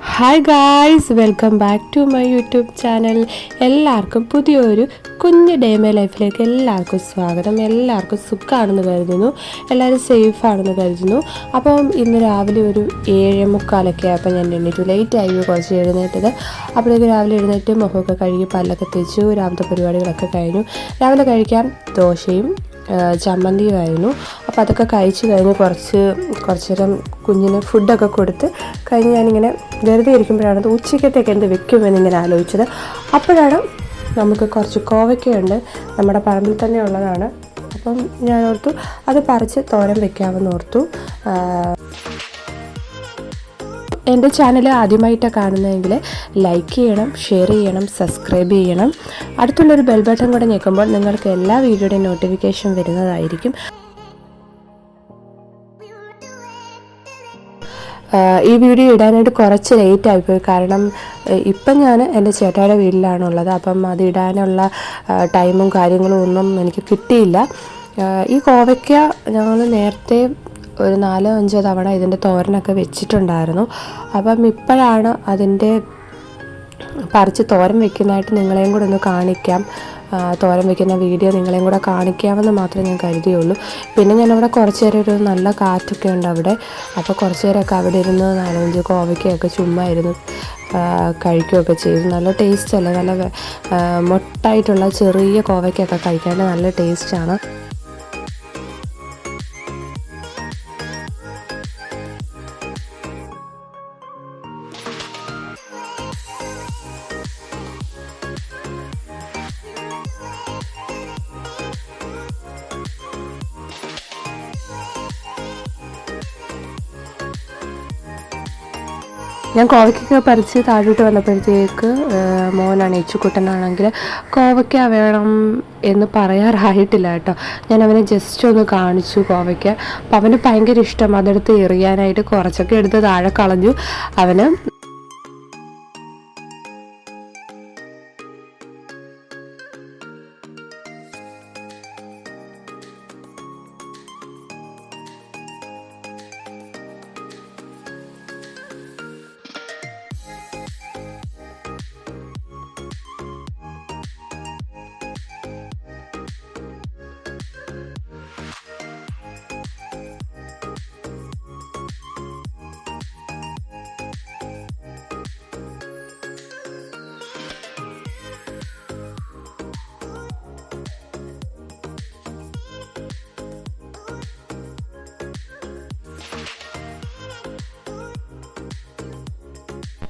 Hi guys welcome back to my YouTube channel എല്ലാവർക്കും പുതിയൊരു കുഞ്ഞ് ഡേ മൈ ലൈഫിലേക്ക് എല്ലാവർക്കും സ്വാഗതം. എല്ലാവർക്കും സുഖമാണെന്ന് കരുതുന്നു. എല്ലാവരും സേഫാണെന്ന് കരുതുന്നു. അപ്പം ഇന്ന് രാവിലെ ഒരു ഏഴ് മുക്കാലൊക്കെ ആയപ്പോൾ ഞാൻ എണ്ണീറ്റു ലേറ്റ് ആയി കുറച്ച് എഴുന്നേറ്റത്. അപ്പോഴേക്ക് രാവിലെ എഴുന്നേറ്റ് മുഖമൊക്കെ കഴുകി പല്ലൊക്കെ തേച്ചു. രാവിലത്തെ പരിപാടികളൊക്കെ കഴിഞ്ഞു. രാവിലെ കഴിക്കാൻ ദോശയും ചമ്മന്തിയുമായിരുന്നു. അപ്പോൾ അതൊക്കെ കഴിച്ച് കഴിഞ്ഞ് കുറച്ച് കുറച്ച് നേരം കുഞ്ഞിന് ഫുഡൊക്കെ കൊടുത്ത് കഴിഞ്ഞ് ഞാനിങ്ങനെ വെറുതെ ഇരിക്കുമ്പോഴാണ് ഉച്ചയ്ക്കത്തേക്ക് എന്ത് വെക്കുമെന്നിങ്ങനെ ആലോചിച്ചത്. അപ്പോഴാണ് നമുക്ക് കുറച്ച് കോവയ്ക്കയുണ്ട് നമ്മുടെ പറമ്പിൽ തന്നെ ഉള്ളതാണ്. അപ്പം ഞാൻ ഓർത്തു അത് പറിച്ച് തോരൻ വെക്കാമെന്ന് ഓർത്തു. എന്റെ ചാനൽ ആദ്യമായിട്ടാണ് കാണുന്നതെങ്കിൽ ലൈക്ക് ചെയ്യണം ഷെയർ ചെയ്യണം സബ്സ്ക്രൈബ് ചെയ്യണം. അടുത്തുള്ളൊരു ബെൽ ബട്ടൺ കൂടെ ഞെക്കുമ്പോൾ നിങ്ങൾക്ക് എല്ലാ വീഡിയോയുടെയും നോട്ടിഫിക്കേഷൻ വരുന്നതായിരിക്കും. ഈ വീഡിയോ ഇടാനായിട്ട് കുറച്ച് ലേറ്റ് ആയിപ്പോയി. കാരണം ഇപ്പം ഞാൻ എന്റെ ചേട്ടായുടെ വീട്ടിലാണുള്ളത്. അപ്പം അത് ഇടാനുള്ള ടൈമും കാര്യങ്ങളും ഒന്നും എനിക്ക് കിട്ടിയില്ല. ഈ കോവയ്ക്ക ഞങ്ങൾ നേരത്തെ ഒരു നാലോ അഞ്ചോ തവണ ഇതിന്റെ തോരനൊക്കെ വെച്ചിട്ടുണ്ടായിരുന്നു. അപ്പം ഇപ്പോഴാണ് അതിന്റെ പറിച്ച് തോരൻ വെക്കുന്നതായിട്ട് നിങ്ങളെയും കൂടെ ഒന്ന് കാണിക്കാം. തോരൻ വെക്കുന്ന വീഡിയോ നിങ്ങളെയും കൂടെ കാണിക്കാമെന്ന് മാത്രമേ ഞാൻ കരുതിയുള്ളൂ. പിന്നെ ഞാനവിടെ കുറച്ച് നേരം ഒരു നല്ല കാറ്റൊക്കെ ഉണ്ട് അവിടെ. അപ്പോൾ കുറച്ച് നേരമൊക്കെ അവിടെ ഇരുന്ന് നാലഞ്ച് കോവയ്ക്കൊക്കെ ചുമ്മാ ഇരുന്ന് കഴിക്കുകയൊക്കെ ചെയ്തു. നല്ല ടേസ്റ്റ് അല്ലേ നല്ല മൊട്ടായിട്ടുള്ള ചെറിയ കോവയ്ക്കൊക്കെ കഴിക്കാൻ നല്ല ടേസ്റ്റാണ്. ഞാൻ കോവയ്ക്കൊക്കെ പറിച്ച് താഴോട്ട് വന്നപ്പോഴത്തേക്ക് മോനാണ് ഏച്ചുക്കുട്ടനാണെങ്കിൽ കോവയ്ക്ക വേണം എന്ന് പറയാറായിട്ടില്ല കേട്ടോ. ഞാൻ അവനെ ജസ്റ്റ് ഒന്ന് കാണിച്ചു കോവയ്ക്ക. അപ്പം അവന് ഭയങ്കര ഇഷ്ടം. അതെടുത്ത് എറിയാനായിട്ട് കുറച്ചൊക്കെ എടുത്ത് താഴെ കളഞ്ഞു. അവന്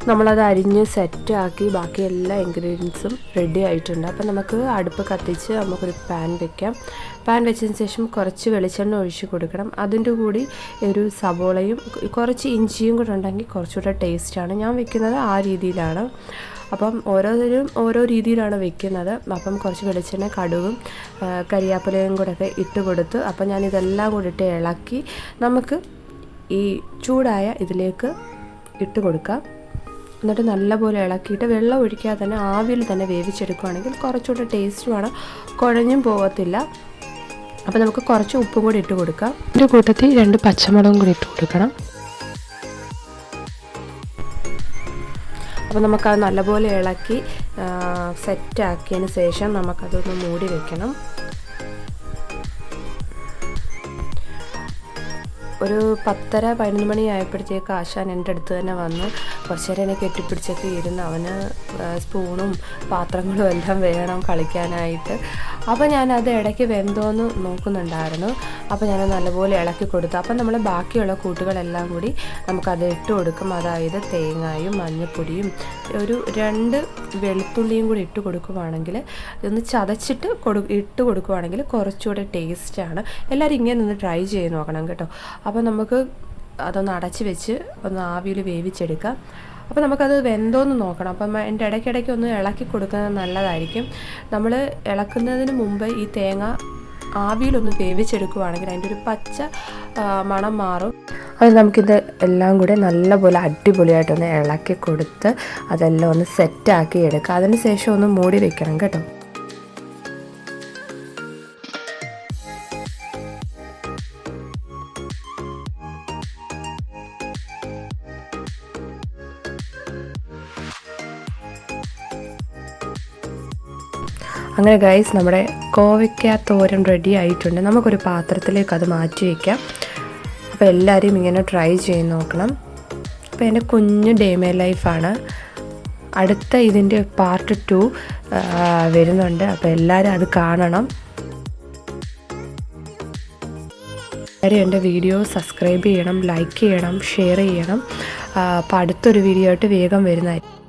നമ്മളത് അരിഞ്ഞ് സെറ്റാക്കി ബാക്കി എല്ലാ ഇൻഗ്രീഡിയൻസും റെഡി ആയിട്ടുണ്ട്. അപ്പം നമുക്ക് അടുപ്പ് കത്തിച്ച് നമുക്കൊരു പാൻ വെക്കാം. പാൻ വെച്ചതിന് ശേഷം കുറച്ച് വെളിച്ചെണ്ണ ഒഴിച്ച് കൊടുക്കണം. അതിന്റെ കൂടി ഒരു സവോളയും കുറച്ച് ഇഞ്ചിയും കൂടെ ഉണ്ടെങ്കിൽ കുറച്ചുകൂടെ ടേസ്റ്റാണ് ഞാൻ വെക്കുന്നത് ആ രീതിയിലാണ്. അപ്പം ഓരോരും ഓരോ രീതിയിലാണ് വെക്കുന്നത്. അപ്പം കുറച്ച് വെളിച്ചെണ്ണ കടുവും കരിയാപ്പിലയും കൂടെ ഒക്കെ ഇട്ട് കൊടുത്ത് അപ്പം ഞാൻ ഇതെല്ലാം കൂടി ഇട്ട് ഇളക്കി നമുക്ക് ഈ ചൂടായ ഇതിലേക്ക് ഇട്ട് കൊടുക്കാം. എന്നിട്ട് നല്ലപോലെ ഇളക്കിയിട്ട് വെള്ളം ഒഴിക്കാതെ തന്നെ ആവിയിൽ തന്നെ വേവിച്ചെടുക്കുകയാണെങ്കിൽ കുറച്ചുകൂടെ ടേസ്റ്റുമാണ് കുഴഞ്ഞും പോകത്തില്ല അപ്പോൾ നമുക്ക് കുറച്ച് ഉപ്പും കൂടി ഇട്ട് കൊടുക്കാം. ഒരു കൂട്ടത്തിൽ രണ്ട് പച്ചമുളകും കൂടി ഇട്ട് കൊടുക്കണം. അപ്പോൾ നമുക്കത് നല്ലപോലെ ഇളക്കി സെറ്റാക്കിയതിന് ശേഷം നമുക്കതൊന്ന് മൂടി വെക്കണം. ഒരു പത്തര പതിനൊന്ന് മണി ആയപ്പോഴത്തേക്ക് ആശാൻ എന്റെ അടുത്ത് തന്നെ വന്ന്. കുറച്ചു നേരം എന്നെ കെട്ടിപ്പിടിച്ചൊക്കെ ഇരുന്ന് അവന് സ്പൂണും പാത്രങ്ങളും എല്ലാം വേണം കളിക്കാനായിട്ട്. അപ്പോൾ ഞാനത് ഇടയ്ക്ക് വെന്തോന്ന് നോക്കുന്നുണ്ടായിരുന്നു. അപ്പോൾ ഞാൻ നല്ലപോലെ ഇളക്കി കൊടുത്തു. അപ്പോൾ നമ്മൾ ബാക്കിയുള്ള കൂട്ടുകളെല്ലാം കൂടി നമുക്കത് ഇട്ട് കൊടുക്കും. അതായത് തേങ്ങായും മഞ്ഞൾപ്പൊടിയും ഒരു രണ്ട് വെളുത്തുള്ളിയും കൂടി ഇട്ട് കൊടുക്കുവാണെങ്കിൽ ഒന്ന് ചതച്ചിട്ട് കൊടു ഇട്ട് കൊടുക്കുവാണെങ്കിൽ കുറച്ചുകൂടെ ടേസ്റ്റാണ് എല്ലാവരും ഇങ്ങനെ ഒന്ന് ട്രൈ ചെയ്ത് നോക്കണം കേട്ടോ. അപ്പോൾ നമുക്ക് അതൊന്ന് അടച്ച് വെച്ച് ഒന്ന് ആവിയിൽ വേവിച്ചെടുക്കാം. അപ്പോൾ നമുക്കത് വെന്തോന്ന് നോക്കണം. അപ്പം എന്റെ ഇടയ്ക്കിടയ്ക്ക് ഒന്ന് ഇളക്കി കൊടുക്കുന്നത് നല്ലതായിരിക്കും. നമ്മൾ ഇളക്കുന്നതിന് മുമ്പ് ഈ തേങ്ങ ആവിയിലൊന്ന് വേവിച്ചെടുക്കുവാണെങ്കിൽ അതിന്റെ ഒരു പച്ച മണം മാറും. അത് നമുക്കിത് എല്ലാം കൂടെ നല്ലപോലെ അടിപൊളിയായിട്ടൊന്ന് ഇളക്കി കൊടുത്ത് അതെല്ലാം ഒന്ന് സെറ്റാക്കി എടുക്കുക. അതിന് ശേഷം ഒന്ന് മൂടി വെക്കണം കേട്ടോ. അങ്ങനെ ഗൈസ് നമ്മുടെ കോവയ്ക്ക തോരൻ റെഡി ആയിട്ടുണ്ട്. നമുക്കൊരു പാത്രത്തിലേക്ക് അത് മാറ്റി വയ്ക്കാം അപ്പോൾ എല്ലാവരും ഇങ്ങനെ ട്രൈ ചെയ്ത് നോക്കണം. അപ്പോൾ എന്റെ കുഞ്ഞു ഡേ മേ ലൈഫാണ് അടുത്ത ഇതിന്റെ പാർട്ട് ടു വരുന്നുണ്ട്. അപ്പോൾ എല്ലാവരും അത് കാണണം. എല്ലാവരും എന്റെ വീഡിയോ സബ്സ്ക്രൈബ് ചെയ്യണം ലൈക്ക് ചെയ്യണം ഷെയർ ചെയ്യണം. അപ്പോൾ അടുത്തൊരു വീഡിയോ ആയിട്ട് വേഗം വരുന്നതായിരിക്കും.